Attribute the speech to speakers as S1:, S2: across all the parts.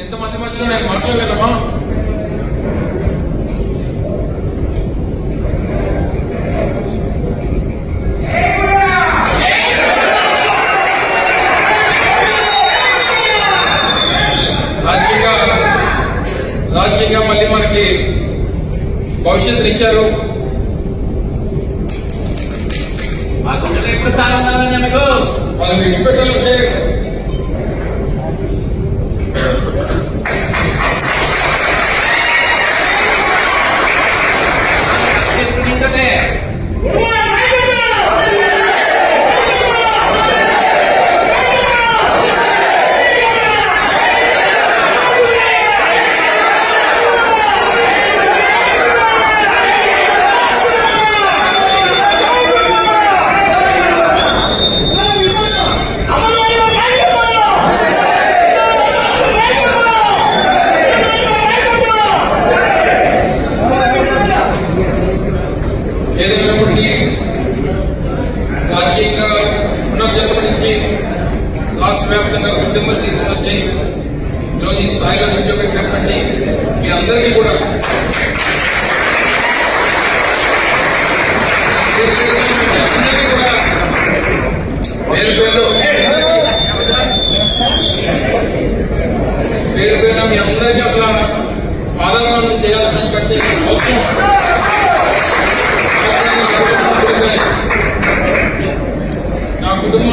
S1: ఇంతమంది మధ్యలో నేను మాట్లాడలేనమ్మా రాజకీయంగా మళ్ళీ మనకి భవిష్యత్తుని ఇచ్చారు. వాళ్ళని విడిచిపెట్టాలంటే రాష్ట్ర ఉద్యమాలు తీసుకుని ఈరోజు ఈ స్థాయిలో నిల్చోబెట్టినటువంటి మీ అందరికీ కూడా మీ అందరికీ కూడా పేరు పేరు పేరు మీ అందరికీ అసలు పాదగ్రహణం చేయాల్సినటువంటి అవసరం. నా కుటుంబ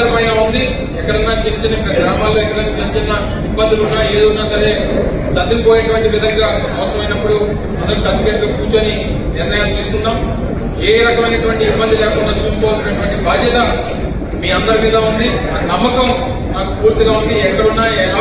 S1: అందరి పైన ఉంది. ఎక్కడన్నా చిన్న చిన్న గ్రామాల్లో ఎక్కడైనా చిన్న చిన్న ఇబ్బందులు ఉన్నా ఏది ఉన్నా సరే సర్దుకుపోయేటువంటి విధంగా అవసరమైనప్పుడు అందరం కలిసికట్టుగా కూర్చొని నిర్ణయాలు తీసుకుందాం. ఏ రకమైనటువంటి ఇబ్బంది లేకుండా చూసుకోవాల్సినటువంటి బాధ్యత మీ అందరి మీద ఉంది. నమ్మకం నాకు పూర్తిగా ఉంది. ఎక్కడున్నా ఎలా